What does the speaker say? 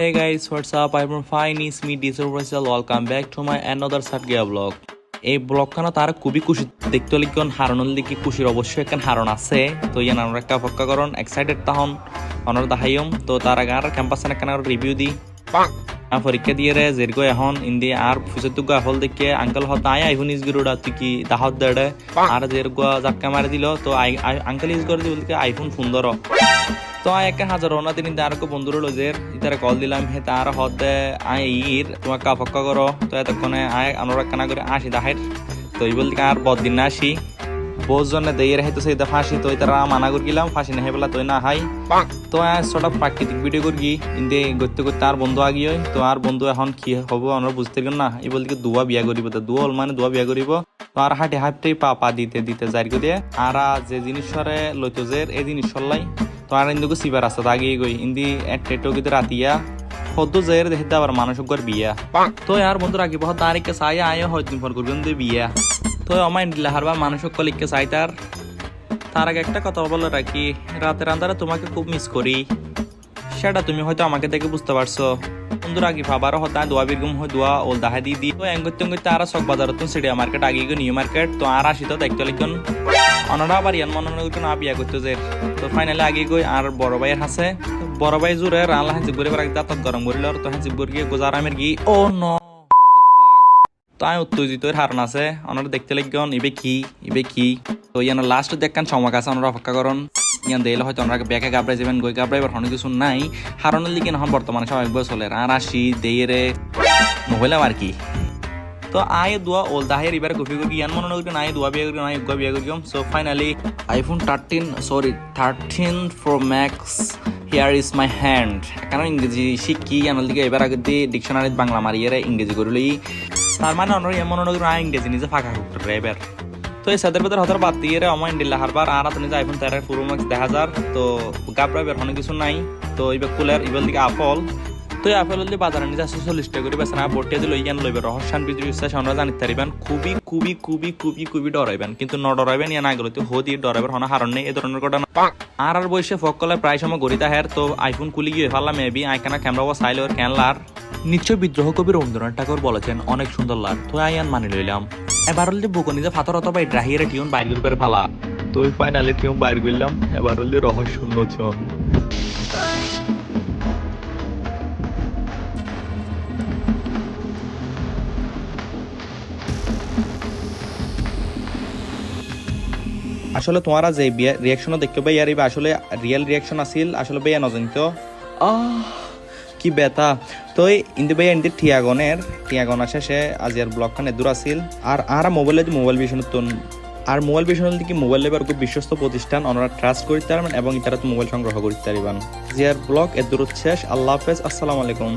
Hey guys, what's up? I'm fine. It's me, Diesel Russell. Welcome back to my another Satgia vlog. এই ব্লগখানা তার খুবই খুশি দেখতে লিখন হারানোর দিকে খুশির অবশ্যই একখান হারণ আছে তো ইয়ান আমরা একটা অপেক্ষা করুন এক্সাইটেড তাহন অনর দাহাইম তো তার আগে আর ক্যাম্পাস একখান রিভিউ দি আর পরীক্ষা দিয়ে রে জেরগো এখন ইন্দি আর ফুসের তুগো হল দেখে আঙ্কেল হত আই আইফোন ইজ গরুড়া তুই কি দাহত দেড়ে আর জেরগো জাটকা মারি দিল, তো আঙ্কেল ইজ করে দিল আইফোন সুন্দর তো আই একটা হাজার ওনা তিনি তার বন্ধুর লজের ইতারে কল দিলাম, হে তার হতে আই ইর তোমাকে অপেক্ষা করো তো এতক্ষণে আই অনুরাগ কানা করে আসি দাহের তো এই বলতে আর বদিন না আসি বহুত জনে দেই রে তো সেই ফাঁসি তো তারা মানা করে গেলাম ফাঁসি না হেবেলা তুই না হাই। তো সটা প্রাকৃতিক ভিডিও করি ইন্দে করতে করতে আর বন্ধু আগি হয় তো আর বন্ধু এখন কি হব আমরা বুঝতে গেল না। এই বলতে দুয়া বিয়া করিব তো দুয়া হল মানে দুয়া বিয়া করিব। তো আর হাঁটে হাঁটতেই পা পা দিতে দিতে যাই দিয়ে আর যে জিনিসরে লইতো যে এই জিনিস সরলাই তো আর ইন্দুকে সিবার আছে আগিয়ে গই। ইন্দি টেটো কিন্তু রাতিয়া সদ্য জয়ের দেখতে আবার মানুষ গর বিয়া। তো আর বন্ধুরা রাখি বহুত তারিখে চাই আয় হয়তো ফোন করবেন দিয়ে বিয়া। তো ইন্ডিলা হারবার মানুষ কলিককে চাই তার। তার আগে একটা কথা বলে রাখি রাতের আন্ধারে তোমাকে খুব মিস করি। সেটা তুমি হয়তো আমাকে দেখে বুঝতে পারছ। ভাবার হতা, দোয়া বিরগুম হয় দোয়া ওল দাহা দি দি। তো এঙ্গতে এঙ্গতে আর সক বাজার তো সিডিয়া মার্কেট আগে গো নিউ মার্কেট তো আর আসি তো দেখতে লিখন অনরা আবার ইয়ান মনে মনে না বিয়া করতে যে। তো ফাইনালি আগে গই আর বড় ভাইয়ের হাসে বড় ভাই রান্না হাঁচি ঘুরে বেড়া দাঁত গরম করিল, তো হাঁচি ঘুরে গিয়ে গোজারামের গি, ও ন তো আমি উত্তেজিত হারণ আছে। ওনারা দেখতে লাগন, ইবে কি ইবে কি? তো ইয়ান লাস্ট দেখান ওনারা অপেক্ষা করুন। ইয়ান দিলে হয়তো ওনারা ব্যাকে গাবড়াই যাবেন গই গাবড়াইবার অনেক কিছু নাই। হারণের লিগে নহন বর্তমানে একবার চলে। আর আসি দেইরে নহলাম আর কি। তো আয় দোয়া ওল দাহের এবার কপি করি ইয়ান মনে করি নাই, দোয়া বিয়া করি নাই উগা বিয়া করি so finally iPhone thirteen sorry thirteen pro max here is my hand কারণ ইংরেজি শিখি আনার দিকে এবার আগে দিয়ে ডিকশনারিত বাংলা মারিয়ে ইংরেজি করলি। তার মানে অন্য করি ইংরেজি নিজে ফাঁকা করতে এবার। তো এই সাদের ভেতর হতার বাদ দিয়ে আমার ইন্ডিল্লা হারবার, আর আপনি যে আইফোন তেরো প্রো ম্যাক্স দেখা যার তো গাবরা বের অনেক কিছু নাই, তো এবার কুলার এবার দিকে আপল। তো এই আপেল বাজারে নিজে আসে চল্লিশ টাকা করে বেচা না বটিয়া দিলে লইবে? রহস্যান বিদ্যুৎ বিশ্বাস আমরা জানিতে পারিবেন। খুবই খুবই খুবই খুবই খুবই ডরাইবেন। কিন্তু ন ডরাইবেন ইয়ান আগলে তো হদি ডরাইবার হন হারণ নেই। এই ধরনের ঘটনা আর আর বসে ফকলে প্রায় সময় গড়িতা হের, তো আইফোন কুলি গিয়ে ফেললাম মেবি আইকানা ক্যামেরা বা সাইল ওর ক্যানলার নিশ্চয় বিদ্রোহ কবি রবীন্দ্রনাথ ঠাকুর বলেছেন, অনেক সুন্দর লার। তো আইয়ান মানি লইলাম। এবার হলে বকনি যে ফাতর অথবা ড্রাহিয়ারে টিউন বাইর করে ফালা। তো ফাইনালি টিউন বাইর করলাম। এবার হলে রহস্য উন্মোচন। আসলে তোমারা যে রিয়াকশনও দেখতে পাই আর আসলে রিয়েল রিয়াকশন আছিল আসলে বেয়া নজনিত। আহ কি বেতা। তো ইন্দি ভাই ইন্দি টিয়াগনের টিয়াগন শেষে আজিয়ার ব্লগখান এদূর আছিল। আর আর মোবাইলে যে মোবাইল বিষয় আর মোবাইল বিষয় কি মোবাইল লেবার খুব বিশ্বস্ত প্রতিষ্ঠান ওনারা ট্রাস্ট করতে পারবেন এবং ইতারা মোবাইল সংগ্রহ করতে পারবেন। জিয়ার ব্লগ এদূর শেষ। আল্লাহ হাফেজ আসসালামু আলাইকুম।